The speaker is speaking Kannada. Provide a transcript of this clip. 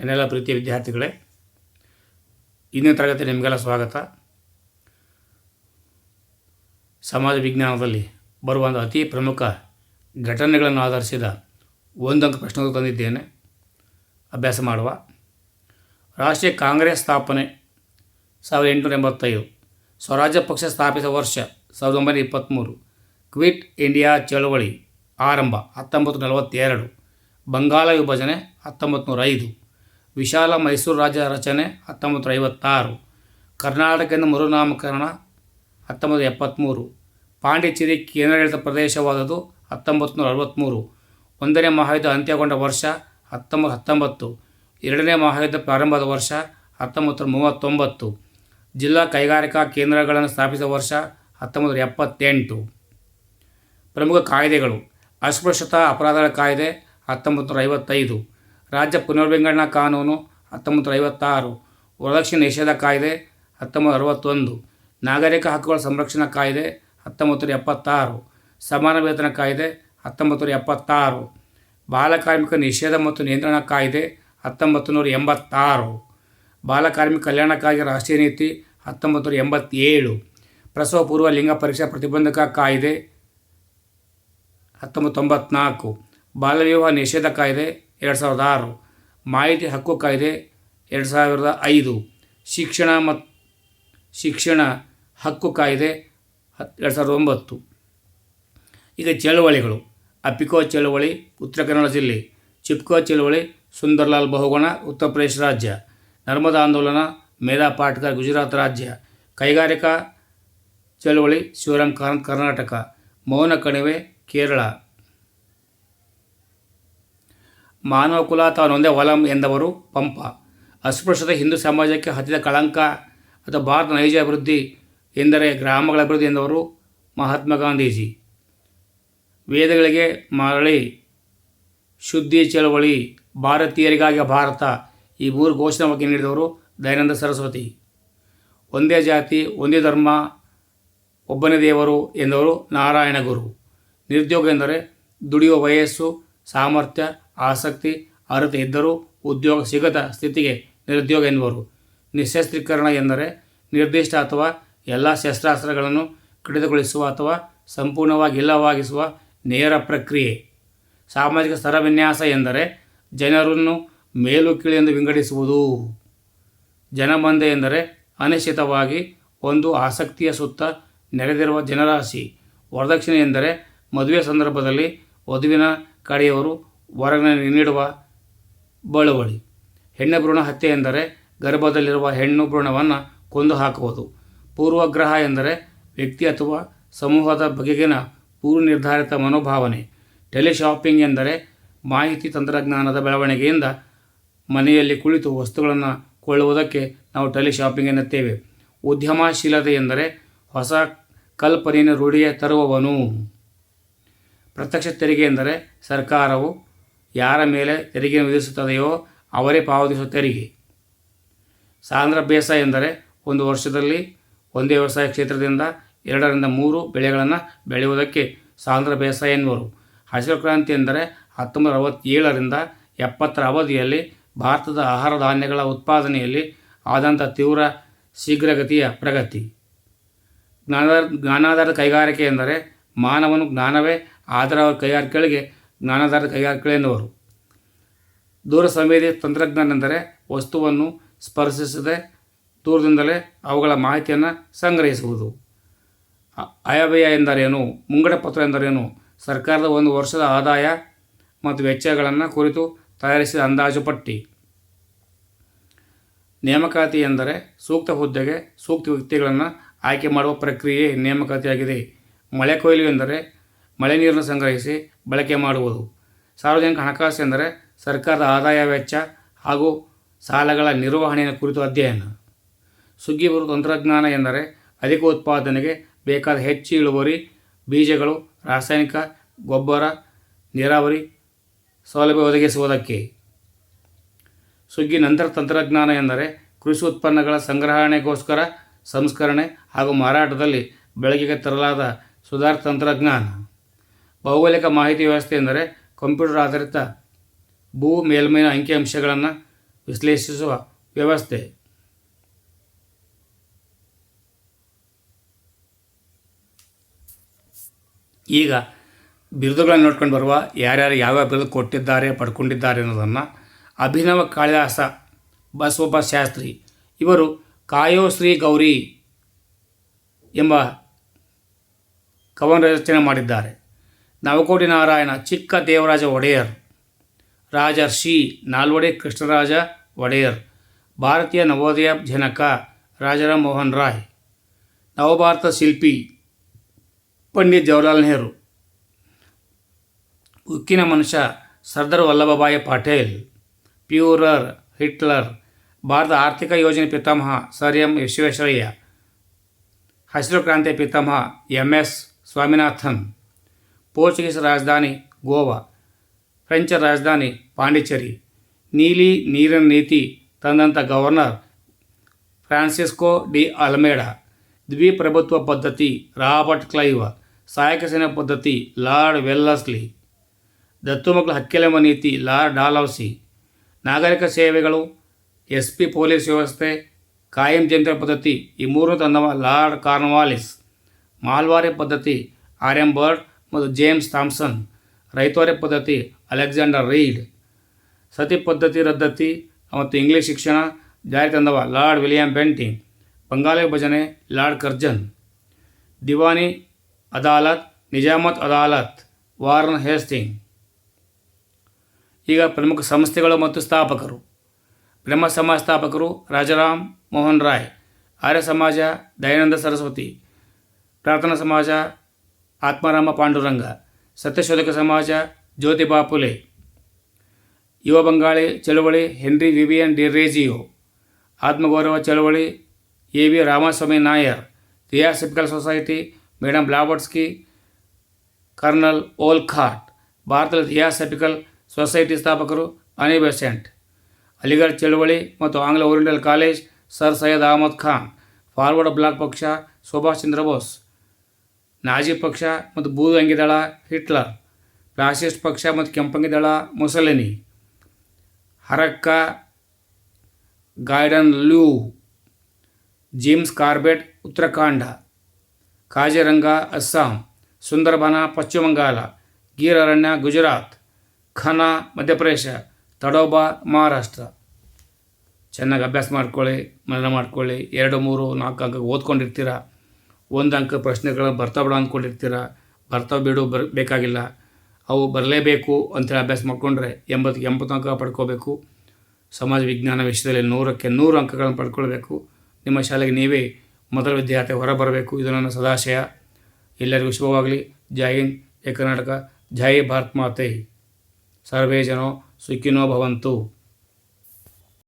ಏನೆಲ್ಲ ಪ್ರೀತಿಯ ವಿದ್ಯಾರ್ಥಿಗಳೇ, ಇಂದಿನ ತರಗತಿ ನಿಮಗೆಲ್ಲ ಸ್ವಾಗತ. ಸಮಾಜ ವಿಜ್ಞಾನದಲ್ಲಿ ಬರುವಂಥ ಅತಿ ಪ್ರಮುಖ ಘಟನೆಗಳನ್ನು ಆಧರಿಸಿದ ಒಂದಂಕ ಪ್ರಶ್ನೆಗಳು ತಂದಿದ್ದೇನೆ. ಅಭ್ಯಾಸ ಮಾಡುವ. ರಾಷ್ಟ್ರೀಯ ಕಾಂಗ್ರೆಸ್ ಸ್ಥಾಪನೆ ಸಾವಿರದ ಎಂಟುನೂರ ಎಂಬತ್ತೈದು. ಸ್ವರಾಜ್ಯ ಪಕ್ಷ ಸ್ಥಾಪಿಸಿದ ವರ್ಷ ಸಾವಿರದ ಒಂಬೈನೂರ ಇಪ್ಪತ್ತ್ಮೂರು ಕ್ವಿಟ್ ಇಂಡಿಯಾ ಚಳವಳಿ ಆರಂಭ ಹತ್ತೊಂಬತ್ತು ನಲವತ್ತೆರಡು. ಬಂಗಾಳ ವಿಭಜನೆ ಹತ್ತೊಂಬತ್ತು ನೂರ ಐದು. ವಿಶಾಲ ಮೈಸೂರು ರಾಜ್ಯ ರಚನೆ ಹತ್ತೊಂಬತ್ತು ಐವತ್ತಾರು ಕರ್ನಾಟಕದಿಂದ ಮರುನಾಮಕರಣ ಹತ್ತೊಂಬತ್ತು ಎಪ್ಪತ್ತ್ಮೂರು ಪಾಂಡಿಚೇರಿ ಕೇಂದ್ರಾಡಳಿತ ಪ್ರದೇಶವಾದದು ಹತ್ತೊಂಬತ್ತು ನೂರ ಅರವತ್ತ್ಮೂರು ಒಂದನೇ ಮಹಾಯುದ್ಧ ಅಂತ್ಯಗೊಂಡ ವರ್ಷ ಹತ್ತೊಂಬತ್ತು ಹತ್ತೊಂಬತ್ತು ಎರಡನೇ ಮಹಾಯುದ್ಧ ಪ್ರಾರಂಭದ ವರ್ಷ ಹತ್ತೊಂಬತ್ತು ಮೂವತ್ತೊಂಬತ್ತು ಜಿಲ್ಲಾ ಕೈಗಾರಿಕಾ ಕೇಂದ್ರಗಳನ್ನು ಸ್ಥಾಪಿಸಿದ ವರ್ಷ ಹತ್ತೊಂಬತ್ತು ನೂರ ಎಪ್ಪತ್ತೆಂಟು ಪ್ರಮುಖ ಕಾಯ್ದೆಗಳು. ಅಸ್ಪೃಶ್ಯತಾ ಅಪರಾಧಗಳ ಕಾಯ್ದೆ ಹತ್ತೊಂಬತ್ತು ನೂರ ಐವತ್ತೈದು ರಾಜ್ಯ ಪುನರ್ವಿಂಗಡಣಾ ಕಾನೂನು ಹತ್ತೊಂಬತ್ತು ಐವತ್ತಾರು ವರದಕ್ಷಿಣೆ ನಿಷೇಧ ಕಾಯ್ದೆ ಹತ್ತೊಂಬತ್ತು ಅರವತ್ತೊಂದು ನಾಗರಿಕ ಹಕ್ಕುಗಳ ಸಂರಕ್ಷಣಾ ಕಾಯ್ದೆ ಹತ್ತೊಂಬತ್ತು ಎಪ್ಪತ್ತಾರು ಸಮಾನ ವೇತನ ಕಾಯ್ದೆ ಹತ್ತೊಂಬತ್ತು ಎಪ್ಪತ್ತಾರು ಬಾಲಕಾರ್ಮಿಕ ನಿಷೇಧ ಮತ್ತು ನಿಯಂತ್ರಣ ಕಾಯ್ದೆ ಹತ್ತೊಂಬತ್ತು ನೂರ ಎಂಬತ್ತಾರು ಬಾಲಕಾರ್ಮಿಕ ಕಲ್ಯಾಣಕ್ಕಾಗಿ ರಾಷ್ಟ್ರೀಯ ನೀತಿ ಹತ್ತೊಂಬತ್ತು ನೂರ ಎಂಬತ್ತೇಳು ಪ್ರಸವ ಪೂರ್ವ ಲಿಂಗ ಪರೀಕ್ಷಾ ಪ್ರತಿಬಂಧಕ ಕಾಯ್ದೆ ಹತ್ತೊಂಬತ್ತು ತೊಂಬತ್ನಾಲ್ಕು ಬಾಲ್ಯವಿವಾಹ ನಿಷೇಧ ಕಾಯ್ದೆ ಎರಡು ಸಾವಿರದ ಆರು. ಮಾಹಿತಿ ಹಕ್ಕು ಕಾಯ್ದೆ ಎರಡು ಸಾವಿರದ ಐದು. ಶಿಕ್ಷಣ ಮತ್ತು ಶಿಕ್ಷಣ ಹಕ್ಕು ಕಾಯ್ದೆ ಹತ್ತು ಎರಡು ಸಾವಿರದ ಒಂಬತ್ತು. ಈಗ ಚಳುವಳಿಗಳು. ಅಪಿಕೋ ಚಳುವಳಿ, ಉತ್ತರ ಕನ್ನಡ ಜಿಲ್ಲೆ. ಚಿಪ್ಕೋ ಚಳುವಳಿ, ಸುಂದರ್ಲಾಲ್ ಬಹುಗುಣ, ಉತ್ತರ ಪ್ರದೇಶ ರಾಜ್ಯ. ನರ್ಮದಾ ಆಂದೋಲನ, ಮೇಧಾ ಪಾಟ್ಕರ್ ಗುಜರಾತ್ ರಾಜ್ಯ. ಕೈಗಾರಿಕಾ ಚಳುವಳಿ, ಶಿವರಾಮ್ ಕರ್ನಾಟಕ. ಮೌನ ಕಣಿವೆ, ಕೇರಳ. ಮಾನವ ಕುಲ ತಾನೊಂದೇ ಹೊಲಂ ಎಂದವರು ಪಂಪ. ಅಸ್ಪೃಶ್ಯತೆ ಹಿಂದೂ ಸಮಾಜಕ್ಕೆ ಹತ್ತಿದ ಕಳಂಕ ಅಥವಾ ಭಾರತ ನೈಜ ಅಭಿವೃದ್ಧಿ ಎಂದರೆ ಗ್ರಾಮಗಳ ಅಭಿವೃದ್ಧಿ ಎಂದವರು ಮಹಾತ್ಮ ಗಾಂಧೀಜಿ. ವೇದಗಳಿಗೆ ಮರಳಿ ಶುದ್ಧಿ ಚಳವಳಿ ಭಾರತೀಯರಿಗಾಗಿ ಭಾರತ ಈ ಮೂರು ಘೋಷಣೆ ಬಗ್ಗೆ ನೀಡಿದವರು ದಯಾನಂದ ಸರಸ್ವತಿ. ಒಂದೇ ಜಾತಿ, ಒಂದೇ ಧರ್ಮ, ಒಬ್ಬನೇ ದೇವರು ಎಂದವರು ನಾರಾಯಣ ಗುರು. ನಿರುದ್ಯೋಗ ಎಂದರೆ ದುಡಿಯುವ ವಯಸ್ಸು, ಸಾಮರ್ಥ್ಯ ಆಸಕ್ತಿ, ಅರ್ಹತೆ ಇದ್ದರೂ ಉದ್ಯೋಗ ಸಿಗದ ಸ್ಥಿತಿಗೆ ನಿರುದ್ಯೋಗ ಎನ್ನುವರು. ನಿಶಸ್ತ್ರೀಕರಣ ಎಂದರೆ ನಿರ್ದಿಷ್ಟ ಅಥವಾ ಎಲ್ಲ ಶಸ್ತ್ರಾಸ್ತ್ರಗಳನ್ನು ಕಡಿತಗೊಳಿಸುವ ಅಥವಾ ಸಂಪೂರ್ಣವಾಗಿ ಇಲ್ಲವಾಗಿಸುವ ನೇರ ಪ್ರಕ್ರಿಯೆ. ಸಾಮಾಜಿಕ ಸ್ತರವಿನ್ಯಾಸ ಎಂದರೆ ಜನರನ್ನು ಮೇಲು ಕೀಳೆಂದು ವಿಂಗಡಿಸುವುದು. ಜನಮಂದೆ ಎಂದರೆ ಅನಿಶ್ಚಿತವಾಗಿ ಒಂದು ಆಸಕ್ತಿಯ ಸುತ್ತ ನೆರೆದಿರುವ ಜನರಾಶಿ. ವರದಕ್ಷಿಣೆ ಎಂದರೆ ಮದುವೆ ಸಂದರ್ಭದಲ್ಲಿ ವಧುವಿನ ಕಡೆಯವರು ವರನ ನೀಡುವ ಬಳುವಳಿ. ಹೆಣ್ಣು ಭ್ರೂಣ ಹತ್ಯೆ ಎಂದರೆ ಗರ್ಭದಲ್ಲಿರುವ ಹೆಣ್ಣು ಭ್ರೂಣವನ್ನು ಕೊಂದು ಹಾಕುವುದು. ಪೂರ್ವಗ್ರಹ ಎಂದರೆ ವ್ಯಕ್ತಿ ಅಥವಾ ಸಮೂಹದ ಬಗೆಗಿನ ಪೂರ್ವ ನಿರ್ಧಾರಿತ ಮನೋಭಾವನೆ. ಟೆಲಿಶಾಪಿಂಗ್ ಎಂದರೆ ಮಾಹಿತಿ ತಂತ್ರಜ್ಞಾನದ ಬೆಳವಣಿಗೆಯಿಂದ ಮನೆಯಲ್ಲಿ ಕುಳಿತು ವಸ್ತುಗಳನ್ನು ಕೊಳ್ಳುವುದಕ್ಕೆ ನಾವು ಟೆಲಿಶಾಪಿಂಗ್ ಎನ್ನುತ್ತೇವೆ. ಉದ್ಯಮಶೀಲತೆ ಎಂದರೆ ಹೊಸ ಕಲ್ಪನೆಯನ್ನು ರೂಢಿಗೆ ತರುವವನು. ಪ್ರತ್ಯಕ್ಷ ತೆರಿಗೆ ಎಂದರೆ ಸರ್ಕಾರವು ಯಾರ ಮೇಲೆ ತೆರಿಗೆ ವಿಧಿಸುತ್ತದೆಯೋ ಅವರೇ ಪಾವತಿಸುವ ತೆರಿಗೆ. ಸಾಂದ್ರಾಭ್ಯಾಸ ಎಂದರೆ ಒಂದು ವರ್ಷದಲ್ಲಿ ಒಂದೇ ವ್ಯವಸಾಯ ಕ್ಷೇತ್ರದಿಂದ ಎರಡರಿಂದ ಮೂರು ಬೆಳೆಗಳನ್ನು ಬೆಳೆಯುವುದಕ್ಕೆ ಸಾಂದ್ರ ಬೇಸಾಯ ಎನ್ನುವರು. ಹಸಿರು ಕ್ರಾಂತಿ ಎಂದರೆ ಹತ್ತೊಂಬತ್ತು ಅರವತ್ತೇಳರಿಂದ ಎಪ್ಪತ್ತರ ಅವಧಿಯಲ್ಲಿ ಭಾರತದ ಆಹಾರ ಧಾನ್ಯಗಳ ಉತ್ಪಾದನೆಯಲ್ಲಿ ಆದಂಥ ತೀವ್ರ ಶೀಘ್ರಗತಿಯ ಪ್ರಗತಿ. ಜ್ಞಾನಾಧಾರ ಜ್ಞಾನಾಧಾರಿತ ಕೈಗಾರಿಕೆ ಎಂದರೆ ಮಾನವನು ಜ್ಞಾನವೇ, ಆಧಾರ ಕೈಗಾರಿಕೆಗಳಿಗೆ ಜ್ಞಾನಾಧಾರಿತ ಕೈಗಾರಿಕೆಗಳು ಎನ್ನುವರು ದೂರ ಸಂವೇದಿ ತಂತ್ರಜ್ಞಾನ ಎಂದರೆ ವಸ್ತುವನ್ನು ಸ್ಪರ್ಶಿಸದೆ ದೂರದಿಂದಲೇ ಅವುಗಳ ಮಾಹಿತಿಯನ್ನು ಸಂಗ್ರಹಿಸುವುದು. ಆಯವ್ಯಯ ಎಂದರೇನು, ಮುಂಗಡ ಪತ್ರ ಎಂದರೇನು, ಸರ್ಕಾರದ ಒಂದು ವರ್ಷದ ಆದಾಯ ಮತ್ತು ವೆಚ್ಚಗಳನ್ನು ಕುರಿತು ತಯಾರಿಸಿದ ಅಂದಾಜು ಪಟ್ಟಿ. ನೇಮಕಾತಿ ಎಂದರೆ ಸೂಕ್ತ ಹುದ್ದೆಗೆ ಸೂಕ್ತ ವ್ಯಕ್ತಿಗಳನ್ನು ಆಯ್ಕೆ ಮಾಡುವ ಪ್ರಕ್ರಿಯೆ ನೇಮಕಾತಿಯಾಗಿದೆ. ಮಳೆ ಕೊಯ್ಲು ಎಂದರೆ ಮಳೆ ನೀರನ್ನು ಸಂಗ್ರಹಿಸಿ ಬಳಕೆ ಮಾಡುವುದು. ಸಾರ್ವಜನಿಕ ಹಣಕಾಸು ಎಂದರೆ ಸರ್ಕಾರದ ಆದಾಯ ವೆಚ್ಚ ಹಾಗೂ ಸಾಲಗಳ ನಿರ್ವಹಣೆಯ ಕುರಿತು ಅಧ್ಯಯನ. ಸುಗ್ಗಿ ಬರುವ ತಂತ್ರಜ್ಞಾನ ಎಂದರೆ ಅಧಿಕ ಉತ್ಪಾದನೆಗೆ ಬೇಕಾದ ಹೆಚ್ಚು ಇಳುವರಿ, ಬೀಜಗಳು, ರಾಸಾಯನಿಕ, ಗೊಬ್ಬರ, ನೀರಾವರಿ ಸೌಲಭ್ಯ ಒದಗಿಸುವುದಕ್ಕೆ. ಸುಗ್ಗಿ ನಂತರ ತಂತ್ರಜ್ಞಾನ ಎಂದರೆ ಕೃಷಿ ಉತ್ಪನ್ನಗಳ ಸಂಗ್ರಹಣೆಗೋಸ್ಕರ ಸಂಸ್ಕರಣೆ ಹಾಗೂ ಮಾರಾಟದಲ್ಲಿ ಬೆಳಕಿಗೆ ತರಲಾದ ಸುಧಾರ ತಂತ್ರಜ್ಞಾನ. ಭೌಗೋಳಿಕ ಮಾಹಿತಿ ವ್ಯವಸ್ಥೆ ಎಂದರೆ ಕಂಪ್ಯೂಟರ್ ಆಧಾರಿತ ಭೂ ಮೇಲ್ಮೈನ ಅಂಕಿಅಂಶಗಳನ್ನು ವಿಶ್ಲೇಷಿಸುವ ವ್ಯವಸ್ಥೆ. ಈಗ ಬಿರುದುಗಳನ್ನು ನೋಡ್ಕೊಂಡು ಬರುವ ಯಾರ್ಯಾರು ಯಾವ್ಯಾವ ಬಿರುದು ಕೊಟ್ಟಿದ್ದಾರೆ, ಪಡ್ಕೊಂಡಿದ್ದಾರೆ ಅನ್ನೋದನ್ನು ಅಭಿನವ ಕಾಳಿದಾಸ ಬಸವಪ್ಪ ಶಾಸ್ತ್ರಿ ಇವರು ಕಾಯೋ ಶ್ರೀ ಗೌರಿ ಎಂಬ ಕವನ ರಚನೆ ಮಾಡಿದ್ದಾರೆ. నవకోటి నారాయణ చిక్క దేవరాజ ఒడేయర్ రాజర్షి నాల్వడే కృష్ణరాజ వడేయర్. భారతీయ నవోదయ జనక రాజారాం మోహన్ రాయ్. నవభారత శిల్పి పండిత్ జవహర్లాల్ నెహ్రూ. ఉక్కిన మనుష సర్దార్ వల్లభభాయ్ పటేల్. Fuhrer Hitler. భారత ఆర్థిక యోజన పితామహ సర్ ఎం విశ్వేశ్వరయ్య హసిరక్రాంతి పితామహ ఎంఎస్ స్వామినాథన్. ಪೋರ್ಚುಗೀಸ್ ರಾಜಧಾನಿ ಗೋವಾ, ಫ್ರೆಂಚ್ ರಾಜಧಾನಿ ಪಾಂಡಿಚೇರಿ. ನೀಲಿ ನೀರಿನ ನೀತಿ ತಂದಂಥ ಗವರ್ನರ್ ಫ್ರಾನ್ಸಿಸ್ಕೋ ಡಿ ಅಲ್ಮೇಡ. ದ್ವಿಪ್ರಭುತ್ವ ಪದ್ಧತಿ ರಾಬರ್ಟ್ ಕ್ಲೈವ್, ಸಹಾಯಕ ಸೇನಾ ಪದ್ಧತಿ ಲಾರ್ಡ್ ವೆಲ್ಲಸ್ಲಿ ದತ್ತು ಮಕ್ಕಳ ಹಕ್ಕೆಲೆಂಬ ನೀತಿ ಲಾರ್ಡ್ ಡಾಲೌಸಿ ನಾಗರಿಕ ಸೇವೆಗಳು ಎಸ್ ಪಿ ಪೊಲೀಸ್ ವ್ಯವಸ್ಥೆ, ಕಾಯಂ ಜನತಾ ಪದ್ಧತಿ, ಈ ಮೂರು ತಂದವ ಲಾರ್ಡ್ ಕಾರ್ನ್ವಾಲಿಸ್. ಮಾಲ್ವಾರಿ ಪದ್ಧತಿ ಆರ್ ಎಂ ಮತ್ತು ಜೇಮ್ಸ್ ಥಾಮ್ಸನ್ ರೈತೋರೆ ಪದ್ಧತಿ, ಅಲೆಕ್ಸಾಂಡರ್ ರೀಡ್, ಸತಿ ಪದ್ಧತಿ ರದ್ದತಿ ಮತ್ತು ಇಂಗ್ಲೀಷ್ ಶಿಕ್ಷಣ ಜಾರಿ ತಂದವ ಲಾರ್ಡ್ ವಿಲಿಯಂ ಬೆಂಟಿಂಗ್ ಬಂಗಾಳಿ ಭಜನೆ ಲಾರ್ಡ್ ಕರ್ಜನ್, ದಿವಾನಿ ಅದಾಲತ್, ನಿಜಾಮತ್ ಅದಾಲತ್, ವಾರ್ನ್ ಹೇಸ್ಟಿಂಗ್. ಈಗ ಪ್ರಮುಖ ಸಂಸ್ಥೆಗಳು ಮತ್ತು ಸ್ಥಾಪಕರು. ಬ್ರಹ್ಮ ಸಮಾಜ ಸ್ಥಾಪಕರು ರಾಜರಾಮ್ ಮೋಹನ್ ರಾಯ್, ಆರ್ಯ ಸಮಾಜ ದಯಾನಂದ ಸರಸ್ವತಿ, ಪ್ರಾರ್ಥನಾ ಸಮಾಜ ಆತ್ಮಾರಾಮ ಪಾಂಡುರಂಗ ಸತ್ಯಶೋಧಕ ಸಮಾಜ ಜ್ಯೋತಿಬಾ ಫುಲೆ ಯುವ ಬಂಗಾಳಿ ಚಳುವಳಿ ಹೆನ್ರಿ ವಿವಿಯನ್ ಡಿರೇಜಿಯೋ ಆತ್ಮಗೌರವ ಚಳುವಳಿ E V Ramaswamy Nayar theosophical society madam Blavatsky colonel Olcott ಭಾರತದ ಥಿಯಾಸೆಪಿಕಲ್ ಸೊಸೈಟಿ ಸ್ಥಾಪಕರು ಅನಿ ಬೆಸೆಂಟ್ ಅಲಿಗಢ್ ಚಳುವಳಿ ಮತ್ತು ಆಂಗ್ಲ oriental college sir Syed Ahmad Khan forward bloc ಪಕ್ಷ ಸುಭಾಷ್ ಚಂದ್ರ ಬೋಸ್ ನಾಜಿ ಪಕ್ಷ ಮತ್ತು ಬೂದು ಅಂಗಿ ದಳ, ಹಿಟ್ಲರ್, ಫ್ಯಾಸಿಸ್ಟ್ ಪಕ್ಷ ಮತ್ತು ಕೆಂಪಂಗಿದಳ ಮುಸಲಿನಿ, ಹರಕ್ಕ, ಗಾರ್ಡನ್ ಲೂ, ಜಿಮ್ಸ್ ಕಾರ್ಬೆಟ್, ಉತ್ತರಾಖಂಡ, ಕಾಜಿರಂಗ, ಅಸ್ಸಾಂ, ಸುಂದರಬನ, ಪಶ್ಚಿಮ ಬಂಗಾಳ, ಗೀರ್ ಅರಣ್ಯ, ಗುಜರಾತ್, ಖನ, ಮಧ್ಯಪ್ರದೇಶ, ತಡೋಬಾ, ಮಹಾರಾಷ್ಟ್ರ. ಚೆನ್ನಾಗಿ ಅಭ್ಯಾಸ ಮಾಡ್ಕೊಳ್ಳಿ, ಮನನ ಮಾಡ್ಕೊಳ್ಳಿ. ಎರಡು, ಮೂರು, ನಾಲ್ಕು ಅಂಕ ಓದ್ಕೊಂಡಿರ್ತೀರ? ಒಂದು ಅಂಕ ಪ್ರಶ್ನೆಗಳು ಬರ್ತಾ ಬಿಡೋ ಅಂದ್ಕೊಂಡಿರ್ತೀರ ಬರ್ತಾ ಬಿಡು ಬರ್, ಬೇಕಾಗಿಲ್ಲ. ಅವು ಬರಲೇಬೇಕು ಅಂತೇಳಿ ಅಭ್ಯಾಸ ಮಾಡಿಕೊಂಡ್ರೆ ಎಂಬತ್ತು ಎಂಬತ್ತು ಅಂಕ ಪಡ್ಕೋಬೇಕು. ಸಮಾಜ ವಿಜ್ಞಾನ ವಿಷಯದಲ್ಲಿ ನೂರಕ್ಕೆ ನೂರು ಅಂಕಗಳನ್ನು ಪಡ್ಕೊಳ್ಬೇಕು. ನಿಮ್ಮ ಶಾಲೆಗೆ ನೀವೇ ಮೊದಲ ವಿದ್ಯಾರ್ಥಿ ಹೊರಬರಬೇಕು. ಇದು ನನ್ನ ಸದಾಶಯ. ಎಲ್ಲರಿಗೂ ಶುಭವಾಗಲಿ. ಜೈ ಹಿಂದ್, ಜೈ ಕರ್ನಾಟಕ, ಜೈ ಭಾರತ್ ಮಾತೆ ಸರ್ವೇ ಜನೋ ಸುಖಿನೋ ಭವಂತು.